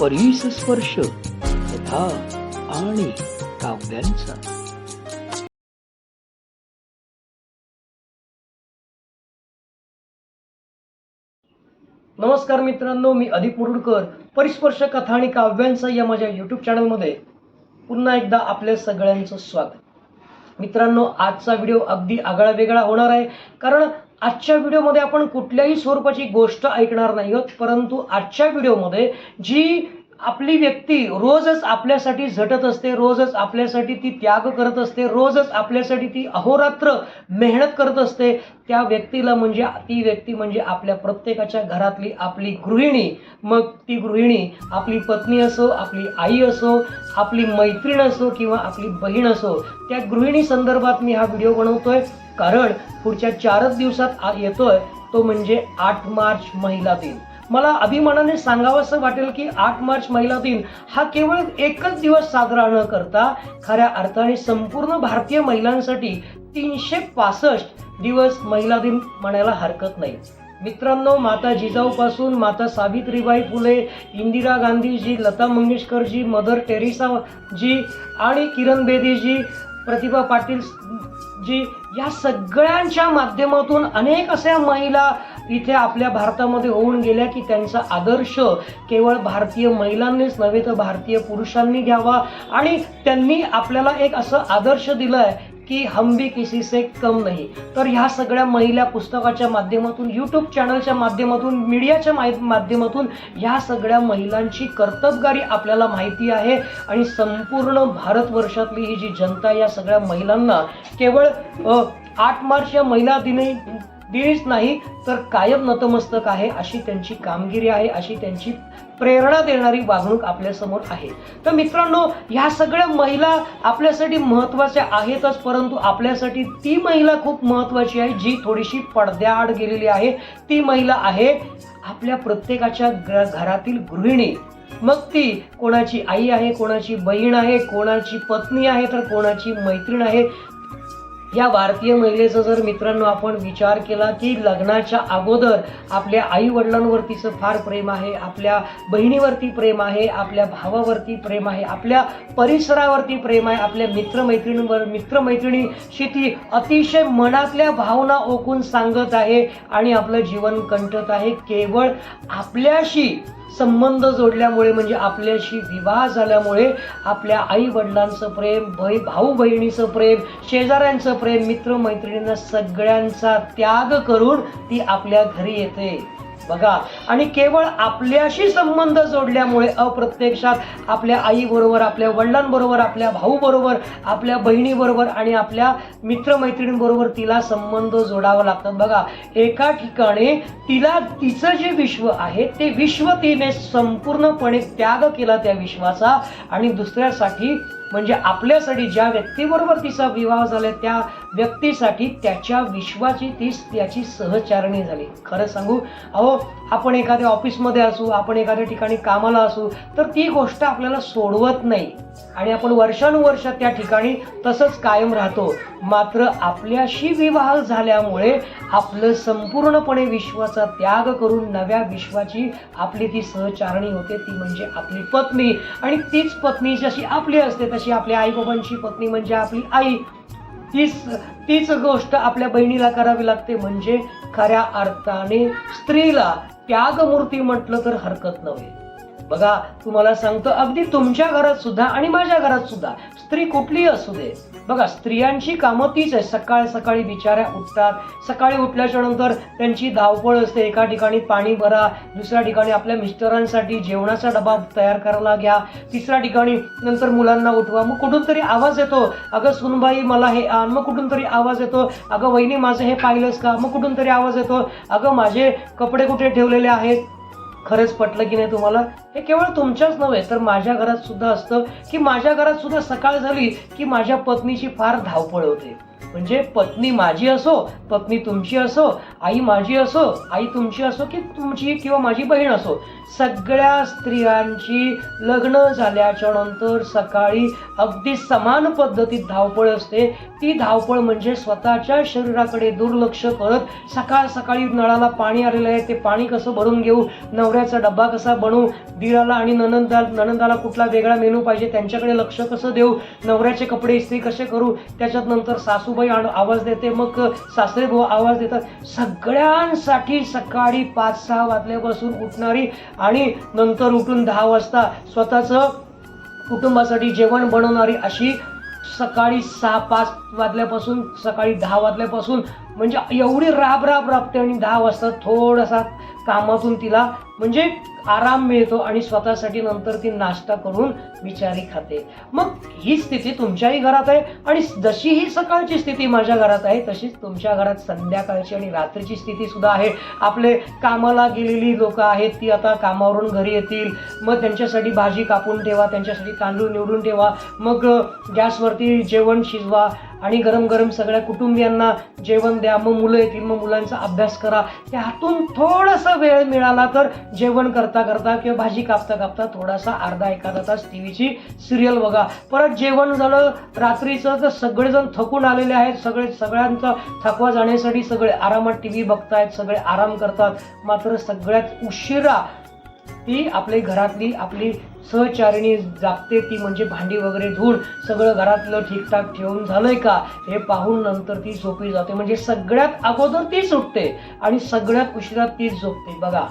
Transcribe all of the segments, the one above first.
परीस स्पर्श कथा आणि काव्यांचा. नमस्कार मित्रांनो मी अधिक मुरुडकर परिस्पर्श कथा आणि काव्यांचा या माझ्या यूट्यूब चॅनलमध्ये पुन्हा एकदा आपल्या सगळ्यांचं स्वागत. मित्रांनो आजचा व्हिडिओ अगदी आगळा वेगळा होणार आहे कारण आजच्या व्हिडिओमध्ये आपण कुठल्याही स्वरूपाची गोष्ट ऐकणार नाही आहोत परंतु आजच्या व्हिडिओमध्ये जी आपली व्यक्ती रोजच आपल्यासाठी झटत असते रोजच आपल्यासाठी ती त्याग करत असते रोजच आपल्यासाठी ती अहोरात्र मेहनत करत असते. त्या व्यक्तीला म्हणजे ती व्यक्ती म्हणजे आपल्या प्रत्येकाच्या घरातली आपली गृहिणी. मग ती गृहिणी आपली पत्नी असो आपली आई असो आपली मैत्रीण असो किंवा आपली बहीण असो त्या गृहिणी संदर्भात मी हा व्हिडिओ बनवतोय. कारण पुढच्या चारच दिवसात येतोय तो म्हणजे आठ मार्च महिला दिन. मला अभिमानाने सांगावंसं वाटेल की आठ मार्च महिला दिन हा केवळ एकच दिवस साजरा न करता खऱ्या अर्थाने संपूर्ण भारतीय महिलांसाठी तीनशे पासष्ट दिवस महिला दिन म्हणायला हरकत नाही. मित्रांनो माता जिजाऊपासून माता सावित्रीबाई फुले इंदिरा गांधीजी लता मंगेशकरजी मदर टेरेसा जी आणि किरण बेदीजी प्रतिभा पाटील जी या सगळ्यांच्या माध्यमातून अनेक अशा महिला इथे आपल्या भारतामध्ये होऊन गेल्या की त्यांचा आदर्श केवळ भारतीय महिलांनीच नव्हे तर भारतीय पुरुषांनी घ्यावा. आणि त्यांनी आपल्याला एक असं आदर्श दिलाय की हम भी किसी से कम नाही. तर ह्या सगळ्या महिला पुस्तकाच्या माध्यमातून यूट्यूब चॅनलच्या माध्यमातून मीडियाच्या माध्यमातून ह्या सगळ्या महिलांची कर्तबगारी आपल्याला माहिती आहे. आणि संपूर्ण भारतवर्षातली ही जी जनता या सगळ्या महिलांना केवळ आठ मार्च या महिला दिनी दिनीच नाही तर कायम नतमस्तक आहे अशी त्यांची कामगिरी आहे अशी त्यांची प्रेरणा देणारी वागणूक आपल्यासमोर आहे. तर मित्रांनो ह्या सगळ्या महिला आपल्यासाठी महत्त्वाच्या आहेतच परंतु आपल्यासाठी ती महिला खूप महत्त्वाची आहे जी थोडीशी पडद्याआड गेलेली आहे. ती महिला आहे आपल्या प्रत्येकाच्या घरातील गृहिणी. मग ती कोणाची आई आहे कोणाची बहीण आहे कोणाची पत्नी आहे तर कोणाची मैत्रीण आहे या भारतीय महिलेचा जर मित्रांनो आपण विचार केला की लग्नाच्या अगोदर आपल्या आई वडिलांवरतीचं फार प्रेम आहे आपल्या बहिणीवरती प्रेम आहे आपल्या भावावरती प्रेम आहे आपल्या परिसरावरती प्रेम आहे आपल्या मित्रमैत्रिणींवर मित्रमैत्रिणीशी ती अतिशय मनातल्या भावना ओकून सांगत आहे आणि आपलं जीवन कंठत आहे. केवळ आपल्याशी संबंध जोडल्यामुळे म्हणजे आपल्याशी विवाह झाल्यामुळे आपल्या आई वडिलांचं प्रेम भाई भाऊ बहिणीचं प्रेम शेजाऱ्यांचं प्रेम मित्र मैत्रिणींना सगळ्यांचा त्याग करून ती आपल्या घरी येते. बघा. आणि केवळ आपल्याशी संबंध जोडल्यामुळे अप्रत्यक्षात आपल्या आईबरोबर आपल्या वडिलांबरोबर आपल्या भाऊबरोबर आपल्या बहिणीबरोबर आणि आपल्या मित्रमैत्रिणींबरोबर तिला संबंध जोडावा लागतात बघा एका ठिकाणी तिला तिचं जे विश्व आहे ते विश्व तिने संपूर्णपणे त्याग केला त्या विश्वाचा आणि दुसऱ्यासाठी म्हणजे आपल्यासाठी ज्या व्यक्तीबरोबर तिचा विवाह झाला त्या व्यक्तीसाठी त्याच्या विश्वाची ती त्याची सहचारणी झाली. खरं सांगू अहो आपण एखाद्या ऑफिसमध्ये असू आपण एखाद्या ठिकाणी कामाला असू तर ती गोष्ट आपल्याला सोडवत नाही. आणि आपण वर्षानुवर्ष त्या ठिकाणी तसंच कायम राहतो. मात्र आपल्याशी विवाह झाल्यामुळे आपलं संपूर्णपणे विश्वाचा त्याग करून नव्या विश्वाची आपली ती सहचारणी होते ती म्हणजे आपली पत्नी. आणि तीच पत्नी जशी आपली असते तशी आपल्या आईबाबांची पत्नी म्हणजे आपली आई. तीच तीच गोष्ट आपल्या बहिणीला करावी लागते म्हणजे खऱ्या अर्थाने स्त्रीला त्यागमूर्ती म्हटलं तर हरकत नव्हे. बघा तुम्हाला सांगतो अगदी तुमच्या घरात सुद्धा आणि माझ्या घरात सुद्धा स्त्री कुठलीही असू दे. बघा स्त्रियांची कामं तीच आहे सकाळ सकाळी बिचाऱ्या उठतात. सकाळी उठल्याच्या नंतर त्यांची धावपळ असते. एका ठिकाणी पाणी भरा दुसऱ्या ठिकाणी आपल्या मिस्टरांसाठी जेवणाचा डबा तयार करायला घ्या. तिसऱ्या ठिकाणी नंतर मुलांना उठवा. मग कुठून तरी आवाज येतो. अगं सुनबाई मला हे आण. मग कुठून तरी आवाज येतो. अगं वहिनी माझं हे पाहिलंस का? मग कुठून तरी आवाज येतो. अगं माझे कपडे कुठे ठेवलेले आहेत? खरंच पटलं की नाही तुम्हाला? हे केवळ तुमच्याच नव्हे तर माझ्या घरात सुद्धा असतं की माझ्या घरात सुद्धा सकाळ झाली की माझ्या पत्नीची फार धावपळ होते. म्हणजे पत्नी माझी असो पत्नी तुमची असो आई माझी असो आई तुमची असो की तुमची किंवा माझी बहीण असो सगळ्या स्त्रियांची लग्न झाल्याच्यानंतर सकाळी अगदी समान पद्धतीत धावपळ असते. ती धावपळ म्हणजे स्वतःच्या शरीराकडे दुर्लक्ष करत सकाळ सकाळी नळाला पाणी आलेलं आहे ते पाणी कसं भरून घेऊ नवऱ्याचा डब्बा कसा बनवू दिराला आणि ननंदा ननंदाला कुठला वेगळा मेनू पाहिजे त्यांच्याकडे लक्ष कसं देऊ नवऱ्याचे कपडे इस्त्री कसे करू त्याच्यात नंतर सासूबाई आण- आवाज देते मग सासरे भाऊ आवाज देतात. सगळ्यांसाठी सकाळी पाच सहा वाजल्यापासून उठणारी आणि नंतर उठून दहा वाजता स्वतःचं कुटुंबासाठी जेवण बनवणारी अशी सकाळी सहा पाच वाजल्यापासून सकाळी दहा वाजल्यापासून म्हणजे एवढी राब राब राबते आणि दहा वाजता थोडासा कामातून तिला म्हणजे आराम मिळतो आणि स्वतःसाठी नंतर ती नाश्ता करून बिचारी खाते. मग ही स्थिती तुमच्याही घरात आहे आणि जशी ही सकाळची स्थिती माझ्या घरात आहे तशीच तुमच्या घरात संध्याकाळची आणि रात्रीची स्थिती सुद्धा आहे. आपले कामाला गेलेली लोक आहेत ती आता कामावरून घरी येतील. मग त्यांच्यासाठी भाजी कापून ठेवा त्यांच्यासाठी तांदूळ निवडून ठेवा. मग गॅसवरती जेवण शिजवा. आणि गरम गरम सगळ्या कुटुंबियांना जेवण द्या मग मुलं येतील मग मुलांचा अभ्यास करा. त्यातून थोडासा वेळ मिळाला तर जेवण करता करता किंवा भाजी कापता कापता थोडासा अर्धा एखादा तास टी व्हीची सिरियल बघा. परत जेवण झालं रात्रीचं तर सगळेजण थकून आलेले आहेत. सगळे सगळ्यांचा थकवा जाण्यासाठी सगळे आरामात टी व्ही बघतायत सगळे आराम करतात. मात्र सगळ्यात उशिरा ती आपली घरातली आपली सहचारिणी जागते ती म्हणजे भांडी वगैरे धुवून सगळं घरातलं ठीकठाक ठेवून झालंय का? हे पाहून नंतर ती झोपी जाते. म्हणजे सगळ्यात अगोदर तीच उठते आणि सगळ्यात उशिरा तीच झोपते. बघा.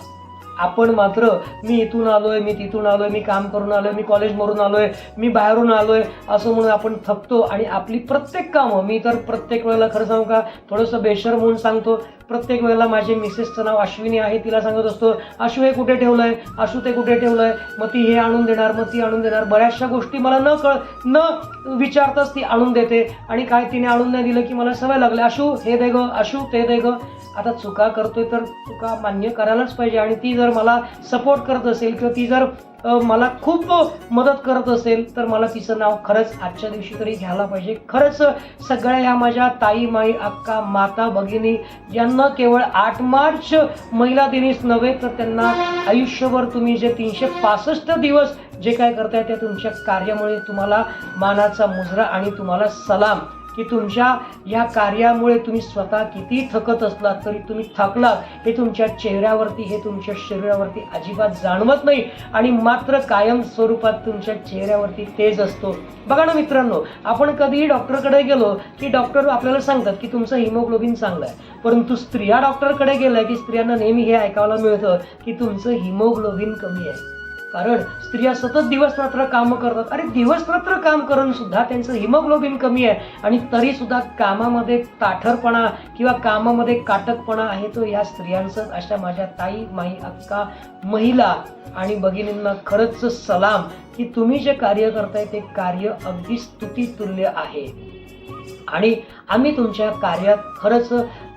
आपण मात्र मी इथून आलोय मी तिथून आलोय मी काम करून आलोय मी कॉलेजमधून आलोय मी बाहेरून आलोय असं म्हणून आपण थकतो आणि आपली प्रत्येक कामं मी तर प्रत्येक वेळेला खरं सांगू का थोडंसं बेशर म्हणून सांगतो. प्रत्येक वेळेला माझे मिसेसचं नाव अश्विनी आहे तिला सांगत असतो अशू हे कुठे ठेवलंय? अशू ते कुठे ठेवलंय? मग ती हे आणून देणार मग ती आणून देणार. बऱ्याचशा गोष्टी मला न कळ न विचारताच ती आणून देते. आणि काय तिने आणून नाही दिलं की मला सवय लागली अशू हे दे ग अशू ते दे गं. आता चुका करतोय तर चुका मान्य करायलाच पाहिजे. आणि ती जर मला सपोर्ट करत असेल किंवा ती जर मला खूप मदत करत असेल तर मला तिचं नाव खरंच आजच्या दिवशी तरी घ्यायला पाहिजे. खरंच सगळ्या ह्या माझ्या ताई माई अक्का माता भगिनी यांना केवळ आठ मार्च महिला दिनीच नव्हे तर त्यांना आयुष्यभर तुम्ही जे तीनशे पासष्ट दिवस जे काय करताय ते तुमच्या कार्यामुळे तुम्हाला मानाचा मुजरा आणि तुम्हाला सलाम. की तुमच्या या कार्यामुळे तुम्ही स्वतः किती थकत असलात तरी तुम्ही थकलात हे तुमच्या चेहऱ्यावरती हे तुमच्या शरीरावरती अजिबात जाणवत नाही. आणि मात्र कायम स्वरूपात तुमच्या चेहऱ्यावरती तेज असतो. बघा ना मित्रांनो आपण कधीही डॉक्टरकडे गेलो की डॉक्टर आपल्याला सांगतात की तुमचं हिमोग्लोबिन चांगलं आहे. परंतु स्त्रिया डॉक्टरकडे गेलं की स्त्रियांना नेहमी हे ऐकायला मिळतं की तुमचं हिमोग्लोबिन कमी आहे. कारण स्त्रिया सतत दिवस रात्र काम करतात. अरे दिवस रात्र काम करून सुद्धा त्यांचं हिमोग्लोबिन कमी आहे. आणि तरी सुद्धा कामामध्ये ताठरपणा किंवा कामामध्ये काटकपणा आहे तो या स्त्रियांचं. अशा माझ्या ताई माई अक्का महिला आणि भगिनींना खरंच सलाम की तुम्ही जे कार्य करताय ते कार्य अगदी स्तुतीतुल्य आहे. आणि आम्ही तुमच्या कार्यात खरंच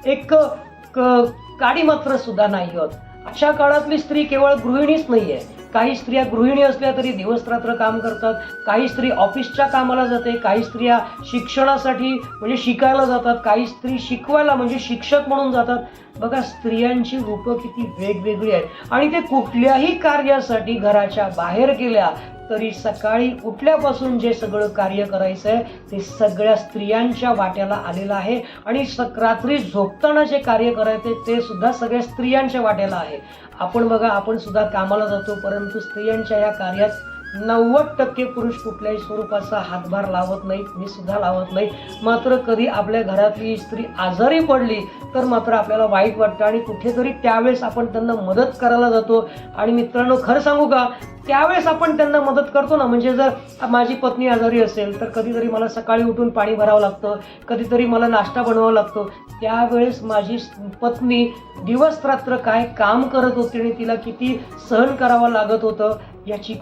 एक क- काडी मात्र सुद्धा नाही आहोत. अशा काळातली स्त्री केवळ गृहिणीच नाही आहे काही स्त्रिया गृहिणी असल्या तरी दिवसरात्र काम करतात काही स्त्री ऑफिसच्या कामाला जाते काही स्त्रिया शिक्षणासाठी म्हणजे शिकायला जातात काही स्त्री शिकवायला म्हणजे शिक्षक म्हणून जातात. बघा स्त्रियांची रूपं किती वेगवेगळी आहेत. आणि ते कुठल्याही कार्यासाठी घराच्या बाहेर गेल्या तरी सकाळी उठल्यापासून जे सगळं कार्य करायचं आहे ते सगळ्या स्त्रियांच्या वाट्याला आलेलं आहे. आणि सक रात्री झोपताना जे कार्य करायचे ते सुद्धा सगळ्या स्त्रियांच्या वाट्याला आहे. आपण बघा आपण सुद्धा कामाला जातो परंतु स्त्रियांच्या या कार्यात नव्वद टक्के पुरुष कुठल्याही स्वरूपाचा हातभार लावत नाही मी सुद्धा लावत नाही. मात्र कधी आपल्या घरातली स्त्री आजारी पडली तर मात्र आपल्याला वाईट वाटतं आणि कुठेतरी त्यावेळेस आपण त्यांना मदत करायला जातो. आणि मित्रांनो खरं सांगू का? त्यावेळेस आपण त्यांना मदत करतो ना म्हणजे जर माझी पत्नी आजारी असेल तर कधीतरी मला सकाळी उठून पाणी भरावं लागतं कधीतरी मला नाश्ता बनवावा लागतो. त्यावेळेस माझी पत्नी दिवस रात्र काय काम करत होती आणि तिला किती सहन करावं लागत होतं याची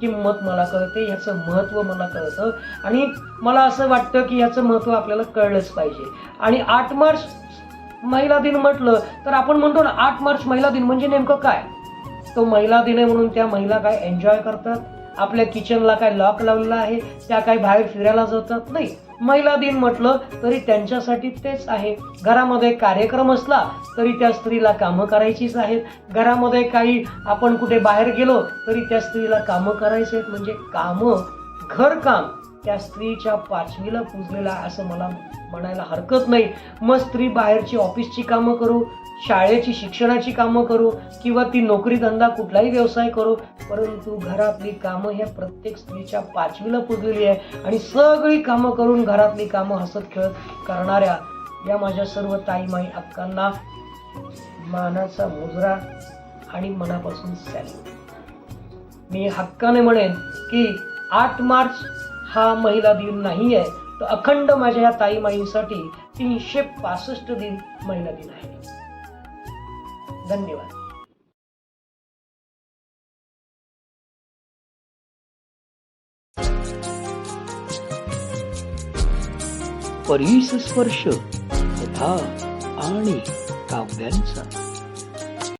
किंमत मला कळते ह्याचं महत्त्व मला कळतं. आणि मला असं वाटतं की ह्याचं महत्त्व आपल्याला कळलंच पाहिजे. आणि आठ मार्च महिला दिन म्हटलं तर आपण म्हणतो ना आठ मार्च महिला दिन म्हणजे नेमकं काय? तो महिला दिन आहे म्हणून त्या महिला काय एन्जॉय करतात? आपल्या किचनला काय लॉक लावलेला आहे? त्या काय बाहेर फिरायला जातात? नाही. महिला दिन म्हटलं तरी त्यांच्यासाठी तेच आहे. घरामध्ये कार्यक्रम असला तरी त्या स्त्रीला कामं करायचीच आहेत. घरामध्ये काही आपण कुठे बाहेर गेलो तरी त्या स्त्रीला कामं करायचे आहेत. म्हणजे कामं घरकाम त्या स्त्रीच्या पाचवीला पुजलेला आहे असं मला म्हणायला हरकत नाही. मग स्त्री बाहेरची ऑफिसची कामं करू शाळेची शिक्षणाची कामं करू किंवा ती नोकरी धंदा कुठलाही व्यवसाय करू परंतु घरातली कामं ह्या प्रत्येक स्त्रीच्या पाचवीला पुजलेली आहे. आणि सगळी कामं करून घरातली कामं हसत खेळत करणाऱ्या या माझ्या सर्व ताईमाई अक्कांना मानाचा मुजरा आणि मनापासून सॅल्यूट. मी हक्काने म्हणेन की आठ मार्च हा महिला दिन नाही आहे तर अखंड माझ्या या ताईमाईंसाठी तीनशे पासष्ट दिन महिला दिन आहे धन्यवाद. परीस स्पर्श कथा आणि काव्यांचा.